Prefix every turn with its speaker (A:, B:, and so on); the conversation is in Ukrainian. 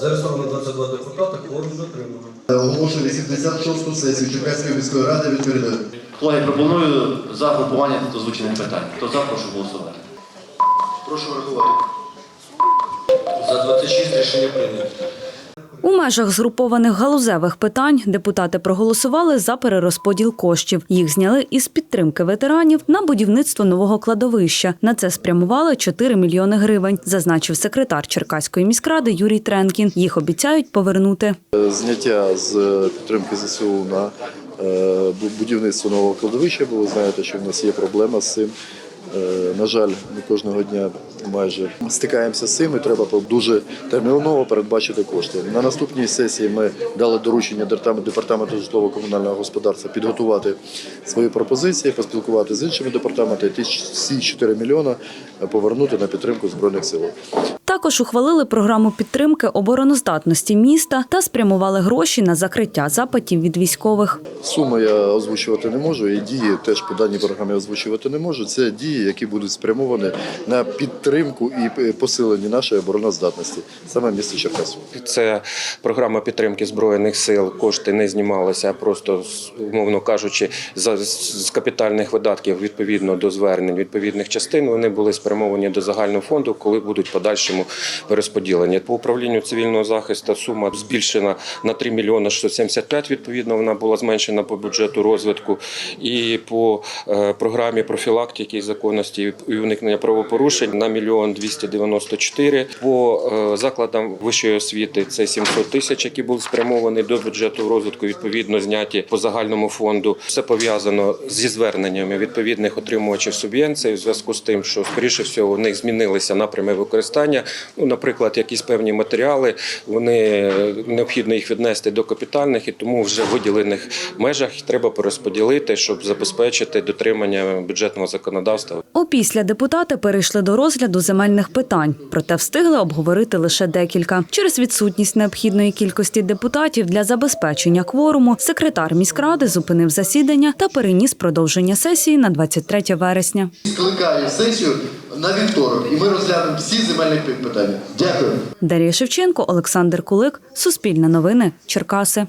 A: Зареєстровано 22 депутати, кворум дотримано.
B: Оголошую 86-ту сесію Черкаської міської ради відкритою.
C: Колеги, пропоную за групування та озвучених питань. Хто за, прошу голосувати.
B: Прошу врахувати.
A: За 26 рішення прийнято.
D: У межах згрупованих галузевих питань депутати проголосували за перерозподіл коштів. Їх зняли із підтримки ветеранів на будівництво нового кладовища. На це спрямували 4 мільйони гривень, зазначив секретар Черкаської міськради Юрій Тренкін. Їх обіцяють повернути.
B: Зняття з е, підтримки ЗСУ на е, будівництво нового кладовища, бо ви знаєте, що в нас є проблема з цим. Е, На жаль, ми кожного дня майже стикаємося з цим і треба дуже терміново передбачити кошти. На наступній сесії ми дали доручення департаменту житлово-комунального господарства підготувати свої пропозиції, поспілкувати з іншими департаментами, і ті всі 4 мільйона повернути на підтримку збройних сил.
D: Також ухвалили програму підтримки обороноздатності міста та спрямували гроші на закриття запитів від військових.
B: Суми я озвучувати не можу, і дії теж по даній програмі озвучувати не можу. Це дії, які будуть спрямовані на підтримку і посилення нашої обороноздатності, саме місто Черкасу.
E: Це програма підтримки збройних сил. Кошти не знімалися, а просто умовно кажучи, за з капітальних видатків відповідно до звернень відповідних частин вони були спрямовані до загального фонду, коли будуть в подальшому перерозподілені. По управлінню цивільного захисту сума збільшена на 3 мільйони 675, Відповідно, вона була зменшена по бюджету розвитку. І по е, програмі профілактики і законності і уникнення правопорушень на мільйон 294. По е, закладам вищої освіти це 700 тисяч, які були спрямовані до бюджету розвитку. Відповідно, зняті по загальному фонду. Все пов'язано зі зверненнями відповідних отримувачів субвенцій в зв'язку з тим, що скоріше всього в них змінилися напрями використання. Ну, наприклад, якісь певні матеріали вони е, необхідно їх віднести до капітальних, і тому вже в виділених межах треба перерозподілити, щоб забезпечити дотримання бюджетного законодавства.
D: Опісля депутати перейшли до розгляду земельних питань, проте встигли обговорити лише декілька. Через відсутність необхідної кількості депутатів для забезпечення кворуму секретар міськради зупинив засідання та переніс продовження сесії на 23 вересня.
B: Скликаю сесію на вівторок, і ми розглянемо всі земельні питання. Дякую.
D: Дар'я Шевченко, Олександр Кулик, Суспільне новини, Черкаси.